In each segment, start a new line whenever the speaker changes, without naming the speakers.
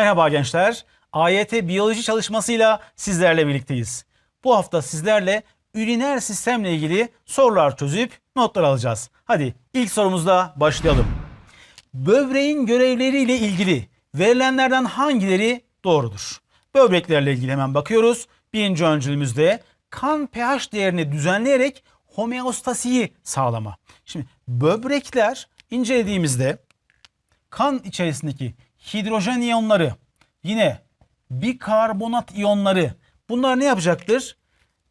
Merhaba gençler. AYT biyoloji çalışmasıyla sizlerle birlikteyiz. Bu hafta sizlerle üriner sistemle ilgili sorular çözüp notlar alacağız. Hadi ilk sorumuzla başlayalım. Böbreğin görevleriyle ilgili verilenlerden hangileri doğrudur? Böbreklerle ilgili hemen bakıyoruz. Birinci öncülümüzde kan pH değerini düzenleyerek homeostasiyi sağlama. Şimdi böbrekler incelediğimizde kan içerisindeki hidrojen iyonları yine bikarbonat iyonları bunlar ne yapacaktır?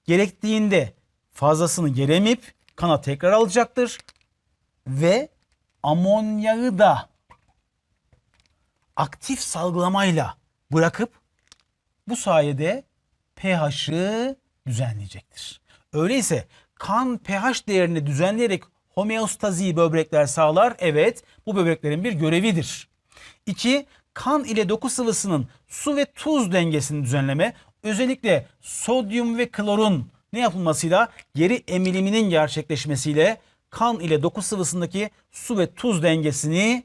Gerektiğinde fazlasını geri emip kana tekrar alacaktır ve amonyağı da aktif salgılamayla bırakıp bu sayede pH'ı düzenleyecektir. Öyleyse kan pH değerini düzenleyerek homeostaziyi böbrekler sağlar. Evet bu böbreklerin bir görevidir. 2. Kan ile doku sıvısının su ve tuz dengesini düzenleme. Özellikle sodyum ve klorun ne yapılmasıyla geri emiliminin gerçekleşmesiyle kan ile doku sıvısındaki su ve tuz dengesini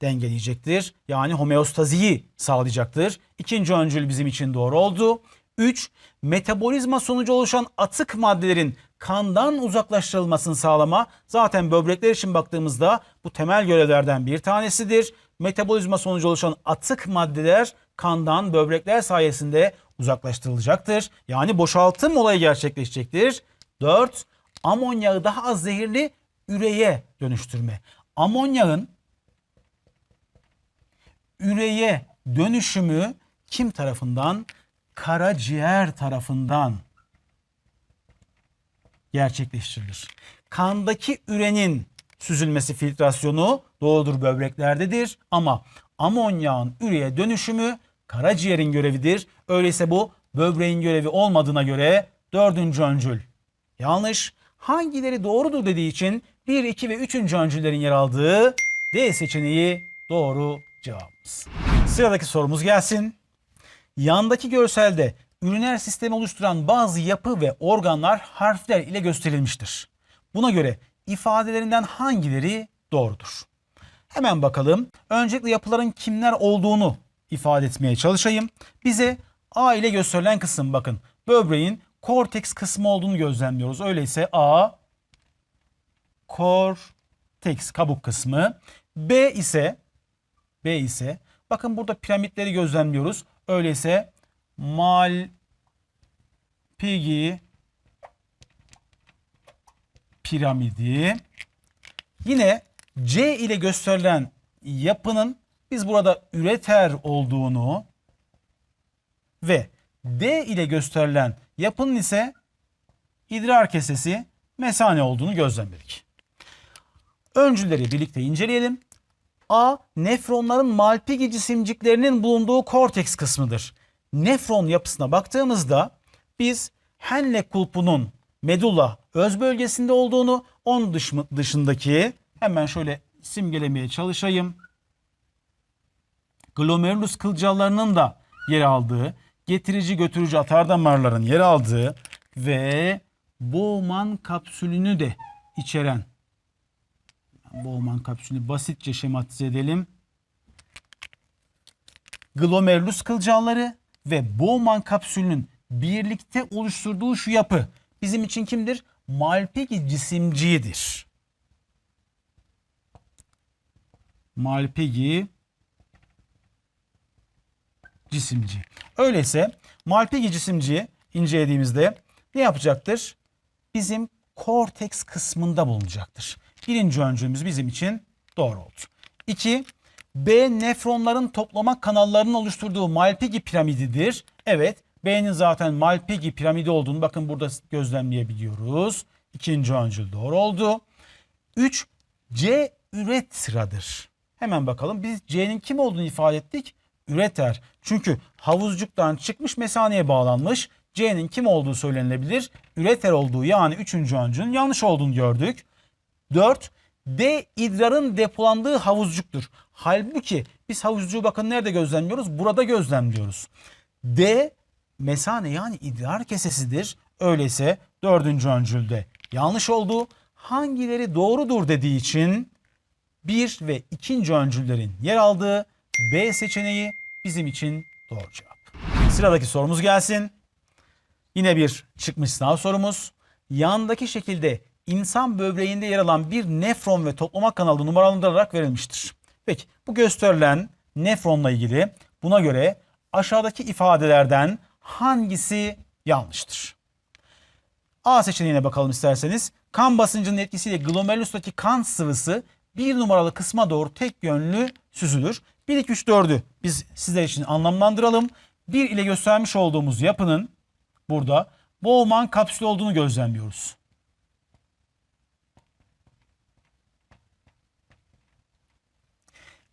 dengeleyecektir. Yani homeostaziyi sağlayacaktır. İkinci öncül bizim için doğru oldu. 3. Metabolizma sonucu oluşan atık maddelerin kandan uzaklaştırılmasını sağlama. Zaten böbrekler için baktığımızda bu temel görevlerden bir tanesidir. Metabolizma sonucu oluşan atık maddeler kandan böbrekler sayesinde uzaklaştırılacaktır. Yani boşaltım olayı gerçekleşecektir. 4. Amonyağı daha az zehirli üreye dönüştürme. Amonyağın üreye dönüşümü kim tarafından? Karaciğer tarafından gerçekleştirilir. Kandaki ürenin süzülmesi filtrasyonu doğrudur böbreklerdedir ama amonyağın üreye dönüşümü karaciğerin görevidir. Öyleyse bu böbreğin görevi olmadığına göre dördüncü öncül yanlış. Hangileri doğrudur dediği için 1, 2 ve 3. öncüllerin yer aldığı D seçeneği doğru cevabımız. Sıradaki sorumuz gelsin. Yandaki görselde üriner sistemi oluşturan bazı yapı ve organlar harfler ile gösterilmiştir. Buna göre ifadelerinden hangileri doğrudur? Hemen bakalım. Öncelikle yapıların kimler olduğunu ifade etmeye çalışayım. Bize A ile gösterilen kısım bakın. Böbreğin korteks kısmı olduğunu gözlemliyoruz. Öyleyse A korteks kabuk kısmı. B ise B ise bakın burada piramitleri gözlemliyoruz. Öyleyse Malpighi piramidi. Yine C ile gösterilen yapının biz burada üreter olduğunu ve D ile gösterilen yapının ise idrar kesesi mesane olduğunu gözlemledik. Öncülleri birlikte inceleyelim. A. Nefronların Malpighi cisimciklerinin bulunduğu korteks kısmıdır. Nefron yapısına baktığımızda biz Henle kulpunun medulla öz bölgesinde olduğunu, onun dış, dışındaki hemen şöyle simgelemeye çalışayım. Glomerulus kılcallarının da yer aldığı, getirici götürücü atar damarların yer aldığı ve Bowman kapsülünü de içeren Bowman kapsülünü basitçe şematize edelim. Glomerulus kılcalları ve Bowman kapsülünün birlikte oluşturduğu şu yapı bizim için kimdir? Malpighi cisimciğidir. Malpighi cisimci. Öyleyse Malpighi cisimciği incelediğimizde ne yapacaktır? Bizim korteks kısmında bulunacaktır. Birinci öncülümüz bizim için doğru oldu. İki, B nefronların toplama kanallarının oluşturduğu Malpighi piramididir. Evet, B'nin zaten Malpighi piramidi olduğunu bakın burada gözlemleyebiliyoruz. İkinci öncül doğru oldu. 3. C üretradır. Hemen bakalım biz C'nin kim olduğunu ifade ettik? Üreter. Çünkü havuzcuktan çıkmış mesaneye bağlanmış. C'nin kim olduğu söylenilebilir. Üreter olduğu yani üçüncü öncülün yanlış olduğunu gördük. 4. D idrarın depolandığı havuzcuktur. Halbuki biz havuzcuğu bakın nerede gözlemliyoruz? Burada gözlemliyoruz. D mesane yani idrar kesesidir. Öyleyse dördüncü öncülde yanlış oldu. Hangileri doğrudur dediği için bir ve ikinci öncüllerin yer aldığı B seçeneği bizim için doğru cevap. Sıradaki sorumuz gelsin. Yine bir çıkmış sınav sorumuz. Yandaki şekilde insan böbreğinde yer alan bir nefron ve toplama kanalı numaralandırarak verilmiştir. Peki bu gösterilen nefronla ilgili buna göre aşağıdaki ifadelerden hangisi yanlıştır? A seçeneğine bakalım isterseniz. Kan basıncının etkisiyle glomerulustaki kan sıvısı bir numaralı kısma doğru tek yönlü süzülür. 1, 2, 3, 4'ü biz sizler için anlamlandıralım. 1 ile göstermiş olduğumuz yapının burada Bowman kapsülü olduğunu gözlemliyoruz.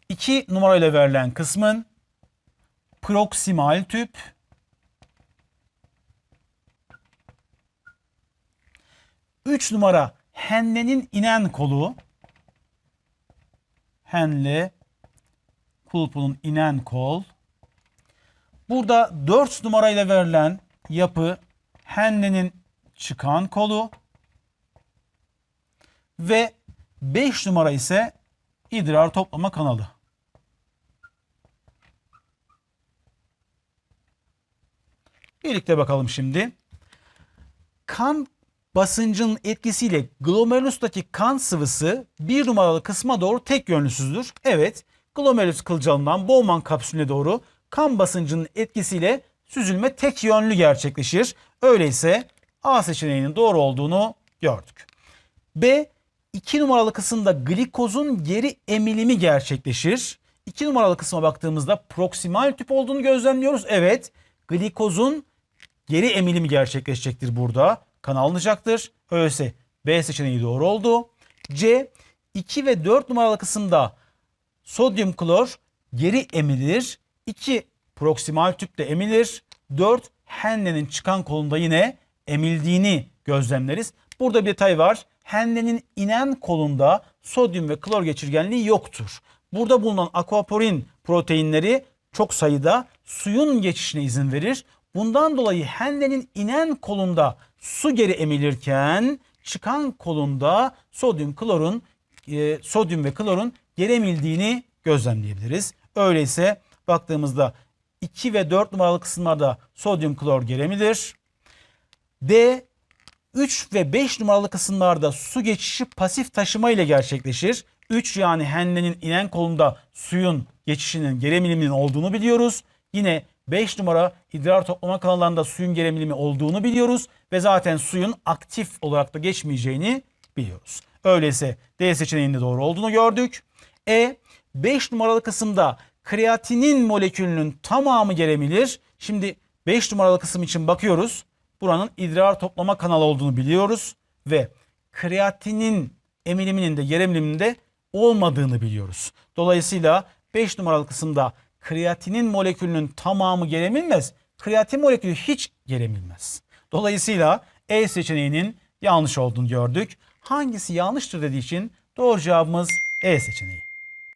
İki numarayla verilen kısmın proksimal tüp, Üç numara Henle'nin inen kolu. Henle kulpunun inen kol. Burada 4 numarayla verilen yapı Henle'nin çıkan kolu. Ve 5 numara ise idrar toplama kanalı. Birlikte bakalım şimdi. Kan basıncın etkisiyle glomerulustaki kan sıvısı bir numaralı kısma doğru tek yönlü süzülür. Evet, glomerulus kılcalından Bowman kapsülüne doğru kan basıncının etkisiyle süzülme tek yönlü gerçekleşir. Öyleyse A seçeneğinin doğru olduğunu gördük. B, 2 numaralı kısımda glikozun geri emilimi gerçekleşir. 2 numaralı kısma baktığımızda proksimal tüp olduğunu gözlemliyoruz. Evet, glikozun geri emilimi gerçekleşecektir burada. Kan alınacaktır. Öyleyse B seçeneği doğru oldu. C 2 ve 4 numaralı kısımda sodyum klor geri emilir. 2 proksimal tüpte emilir. 4 Henle'nin çıkan kolunda yine emildiğini gözlemleriz. Burada bir detay var. Henle'nin inen kolunda sodyum ve klor geçirgenliği yoktur. Burada bulunan aquaporin proteinleri çok sayıda suyun geçişine izin verir. Bundan dolayı Henle'nin inen kolunda su geri emilirken çıkan kolunda sodyum klorun e, sodyum ve klorun geri emildiğini gözlemleyebiliriz. Öyleyse baktığımızda 2 ve 4 numaralı kısımlarda sodyum klor geri emilir. D 3 ve 5 numaralı kısımlarda su geçişi pasif taşıma ile gerçekleşir. 3 yani Henle'nin inen kolunda suyun geçişinin geri emiliminin olduğunu biliyoruz. Yine 5 numara idrar toplama kanallarında suyun geri emilimi olduğunu biliyoruz ve zaten suyun aktif olarak da geçmeyeceğini biliyoruz. Öyleyse D seçeneğinde doğru olduğunu gördük. E 5 numaralı kısımda kreatinin molekülünün tamamı geri emilir. Şimdi 5 numaralı kısım için bakıyoruz. Buranın idrar toplama kanalı olduğunu biliyoruz ve kreatinin emiliminin de geri emiliminin de olmadığını biliyoruz. Dolayısıyla 5 numaralı kısımda kreatinin molekülünün tamamı geri emilmez. Kreatin molekülü hiç geri emilmez. Dolayısıyla E seçeneğinin yanlış olduğunu gördük. Hangisi yanlıştır dediği için doğru cevabımız E seçeneği.